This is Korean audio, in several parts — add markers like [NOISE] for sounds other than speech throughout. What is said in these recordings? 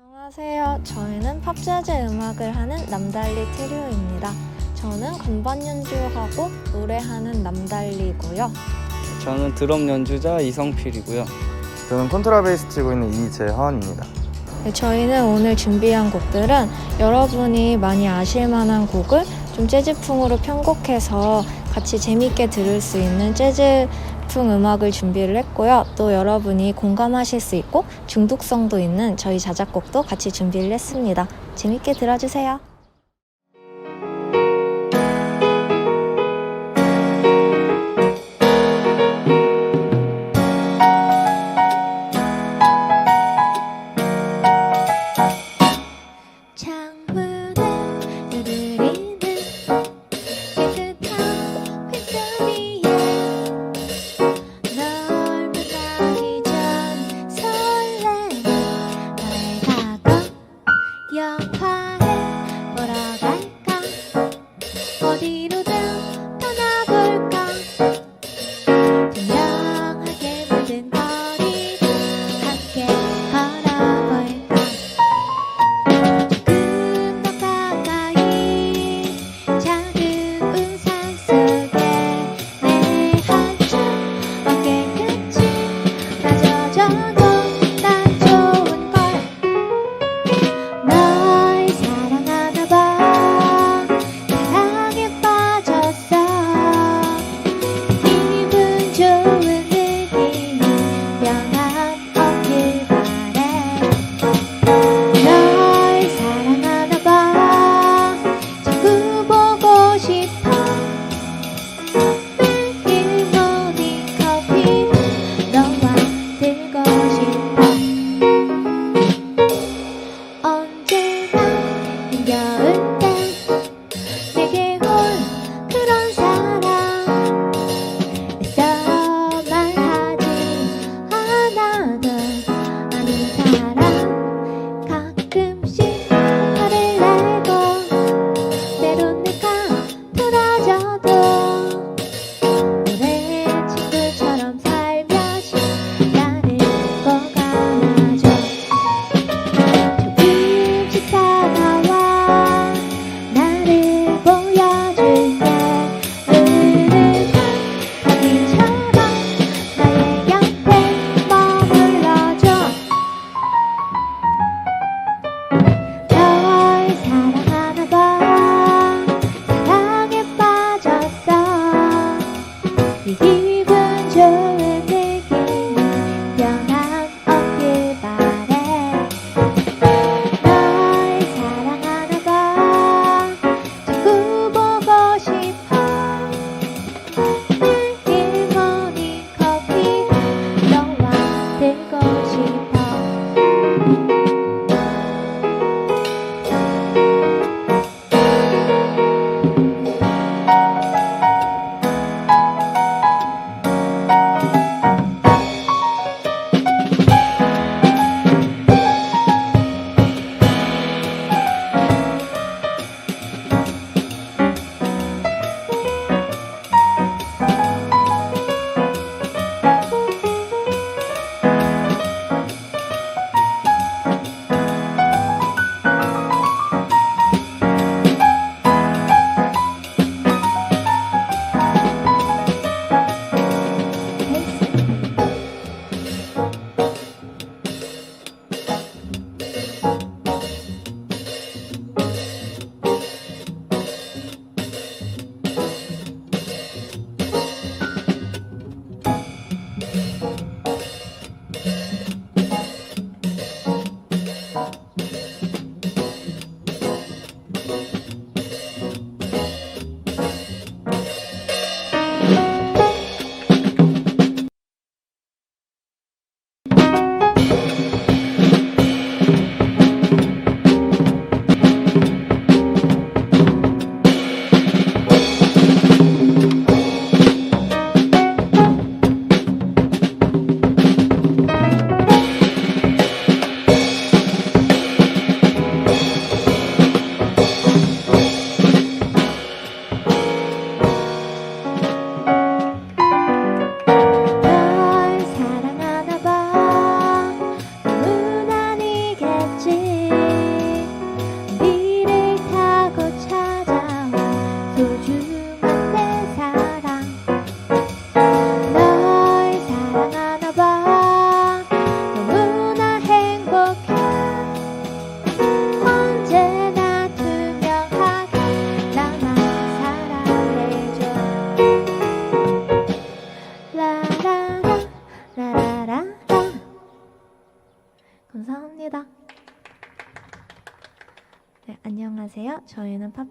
안녕하세요. 저희는 팝재즈 음악을 하는 남달리 트리오입니다. 저는 건반 연주하고 노래하는 남달리고요. 저는 드럼 연주자 이성필이고요. 저는 콘트라베이스 치고 있는 이재헌입니다. 네, 저희는 오늘 준비한 곡들은 여러분이 많이 아실 만한 곡을 좀 재즈풍으로 편곡해서 같이 재밌게 들을 수 있는 재즈 풍 음악을 준비를 했고요. 또 여러분이 공감하실 수 있고 중독성도 있는 저희 자작곡도 같이 준비를 했습니다. 재밌게 들어주세요.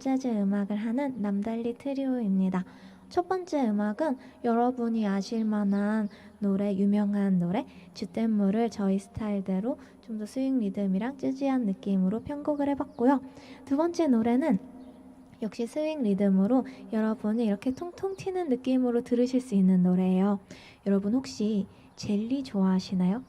팝재즈 음악을 하는 남달리 트리오입니다. 첫 번째 음악은 여러분이 아실 만한 노래, 유명한 노래, 주댐무를 저희 스타일대로 좀 더 스윙 리듬이랑 재즈한 느낌으로 편곡을 해봤고요. 두 번째 노래는 역시 스윙 리듬으로 여러분이 이렇게 통통 튀는 느낌으로 들으실 수 있는 노래예요. 여러분 혹시 젤리 좋아하시나요?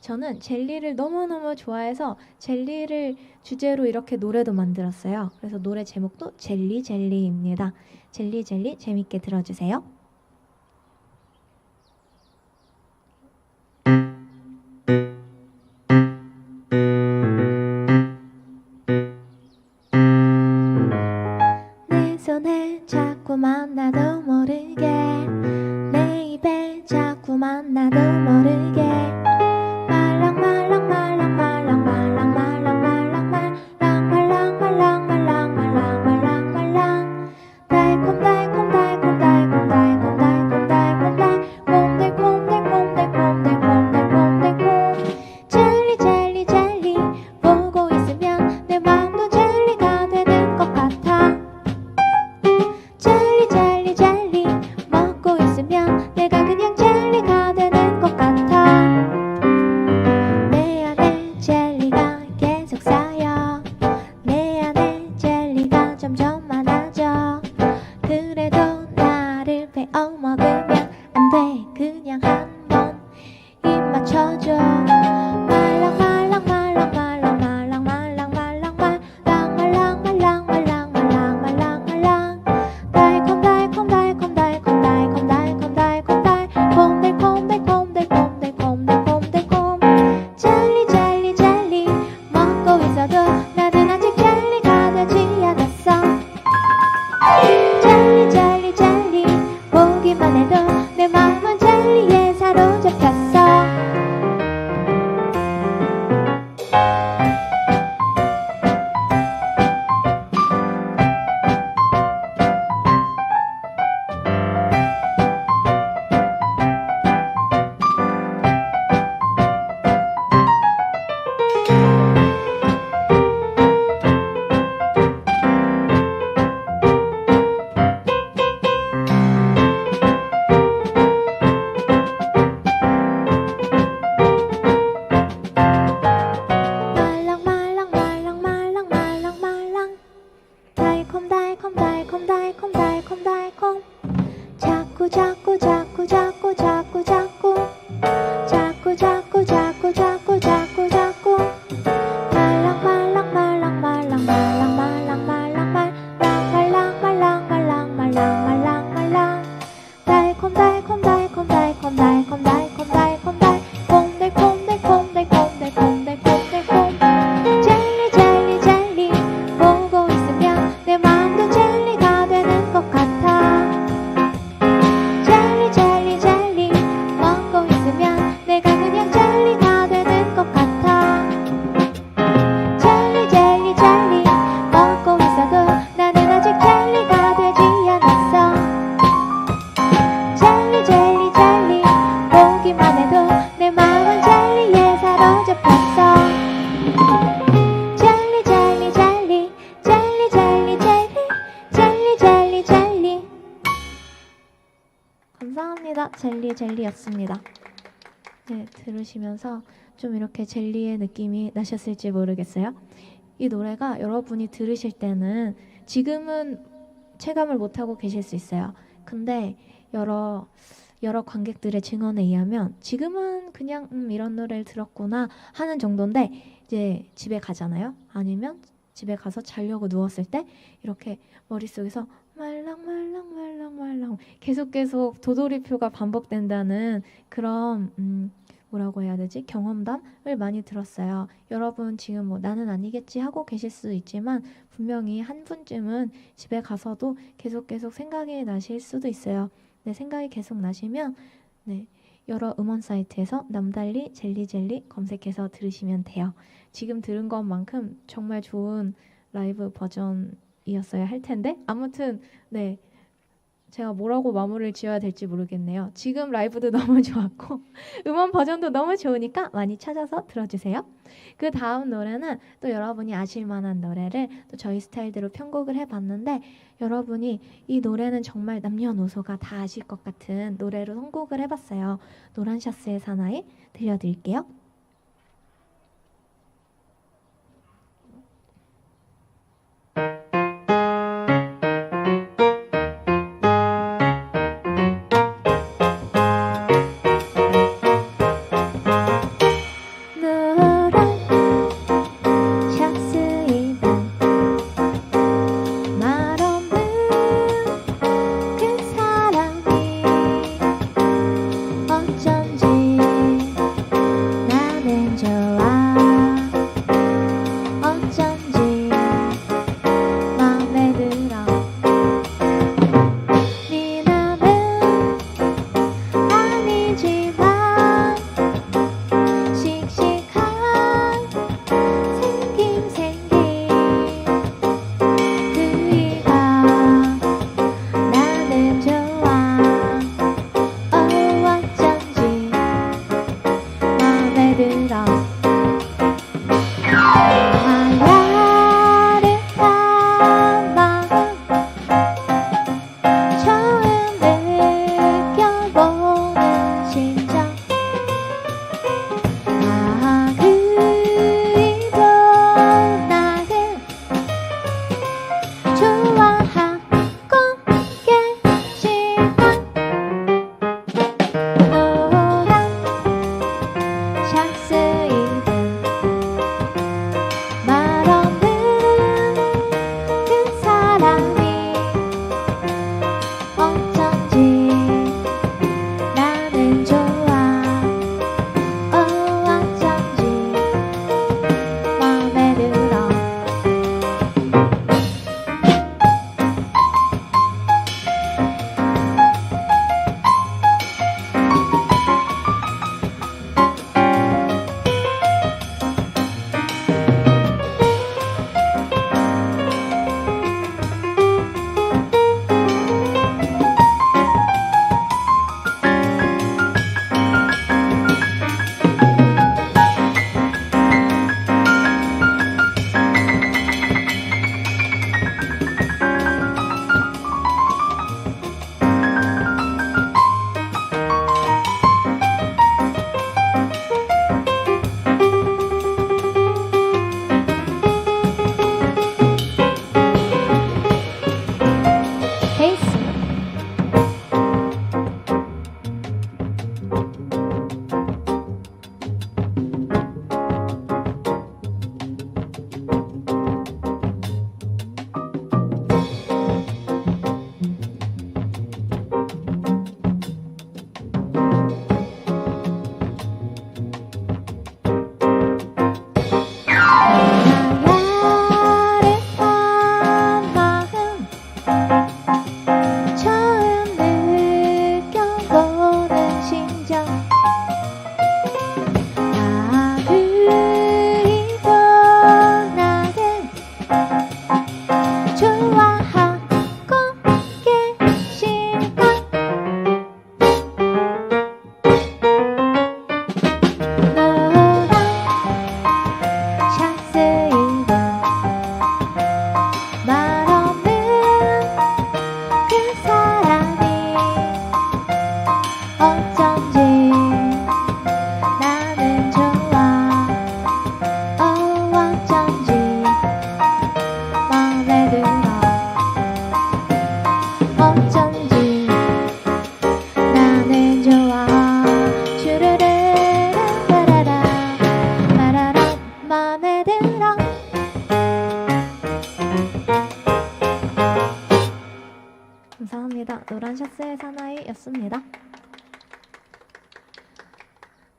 저는 젤리를 너무너무 좋아해서 젤리를 주제로 이렇게 노래도 만들었어요. 그래서 노래 제목도 젤리 젤리입니다. 젤리 젤리 재밌게 들어주세요. 나도 모르게 내 입에 자꾸만 나도 모르게 자꾸 자꾸 자꾸 자꾸 자꾸 젤리 젤리였습니다. 네 들으시면서 좀 이렇게 젤리의 느낌이 나셨을지 모르겠어요. 이 노래가 여러분이 들으실 때는 지금은 체감을 못하고 계실 수 있어요. 근데 여러 여러 관객들의 증언에 의하면 지금은 그냥 음, 이런 노래를 들었구나 하는 정도인데 이제 집에 가잖아요. 아니면 집에 가서 자려고 누웠을 때 이렇게 머릿속에서 말랑 말랑 말랑 말랑 계속 계속 도돌이표가 반복된다는 그런 음, 뭐라고 해야 되지 경험담을 많이 들었어요. 여러분 지금 뭐 나는 아니겠지 하고 계실 수 있지만 분명히 한 분쯤은 집에 가서도 계속 계속 생각이 나실 수도 있어요. 네, 생각이 계속 나시면 네, 여러 음원 사이트에서 남달리 젤리젤리 검색해서 들으시면 돼요. 지금 들은 것만큼 정말 좋은 라이브 버전 이었어야 할 텐데 아무튼 네 제가 뭐라고 마무리를 지어야 될지 모르겠네요. 지금 라이브도 [LAUGHS] 너무 좋았고 음원 버전도 너무 좋으니까 많이 찾아서 들어주세요. 그 다음 노래는 또 여러분이 아실 만한 노래를 또 저희 스타일대로 편곡을 해봤는데 여러분이 이 노래는 정말 남녀노소가 다 아실 것 같은 노래로 선곡을 해봤어요. 노란 샤스의 사나이 들려드릴게요.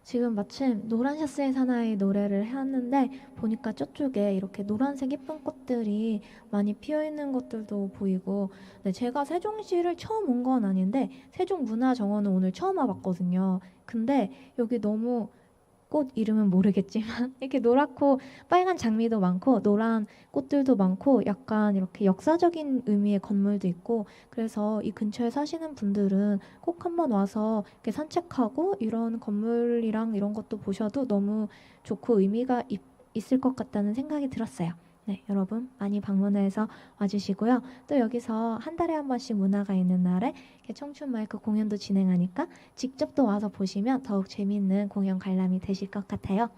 지금 마침 노란 샤스의 사나이 노래를 해왔는데 보니까 저쪽에 이렇게 노란색 예쁜 꽃들이 많이 피어 있는 것들도 보이고 네, 제가 세종시를 처음 온 건 아닌데 세종문화정원은 오늘 처음 와봤거든요. 근데 여기 너무 꽃 이름은 모르겠지만 [LAUGHS] 이렇게 노랗고 빨간 장미도 많고 노란 꽃들도 많고 약간 이렇게 역사적인 의미의 건물도 있고 그래서 이 근처에 사시는 분들은 꼭 한번 와서 이렇게 산책하고 이런 건물이랑 이런 것도 보셔도 너무 좋고 의미가 있, 있을 것 같다는 생각이 들었어요. 네, 여러분 많이 방문해서 와주시고요. 또 여기서 한 달에 한 번씩 문화가 있는 날에 청춘 마이크 공연도 진행하니까 직접 또 와서 보시면 더욱 재미있는 공연 관람이 되실 것 같아요.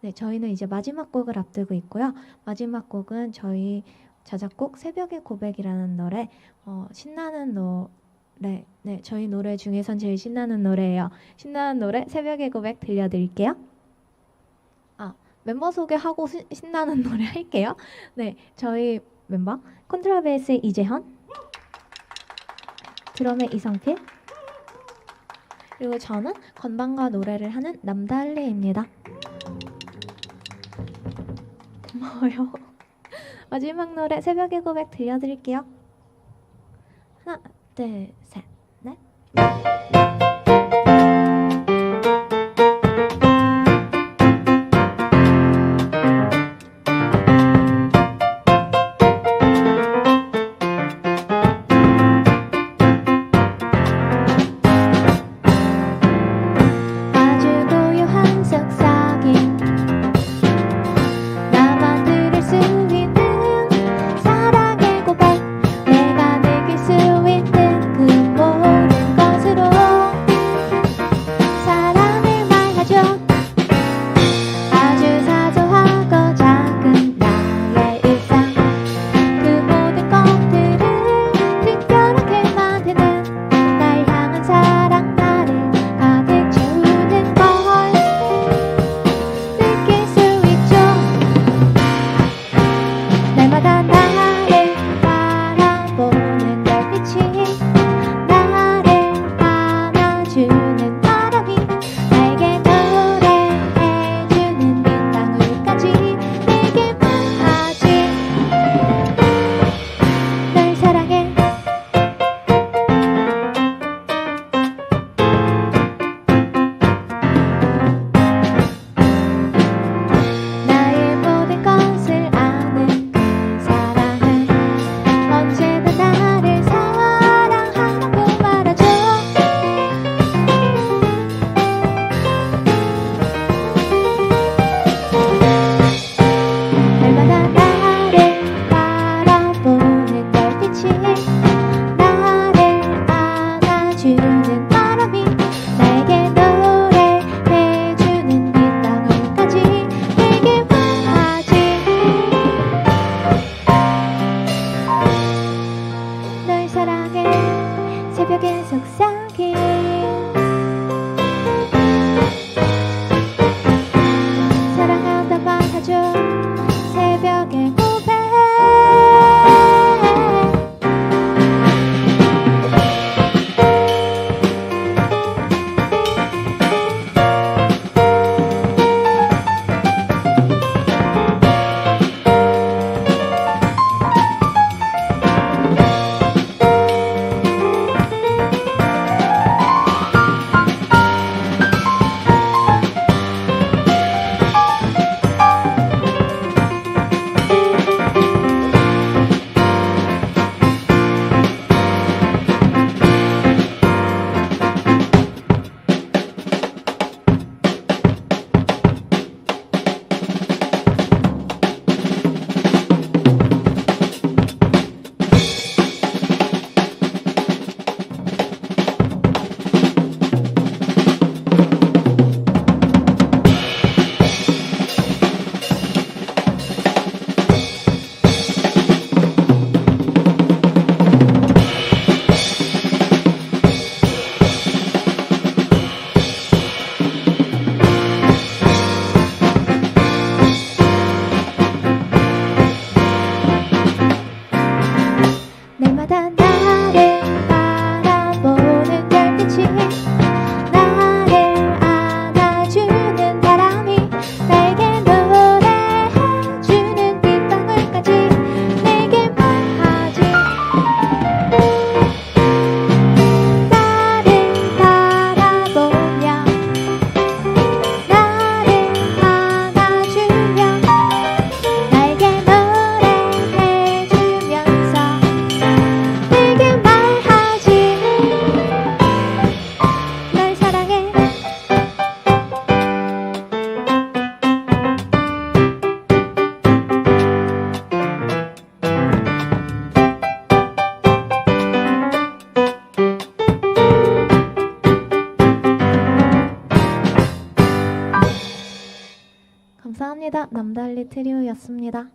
네, 저희는 이제 마지막 곡을 앞두고 있고요. 마지막 곡은 저희 자작곡 새벽의 고백이라는 노래, 어, 신나는 노래, 네, 저희 노래 중에선 제일 신나는 노래예요. 신나는 노래 새벽의 고백 들려드릴게요. 아, 멤버 소개하고 시- 신나는 [LAUGHS] 노래 할게요. 네, 저희 멤버 콘트라베이스의 이재현, 드럼의 이성필, 그리고 저는 건반과 노래를 하는 남달리입니다. 고마워요. [LAUGHS] 마지막 노래 새벽의 고백 들려드릴게요. 하나, 둘, 셋, 넷. 트리오였습니다.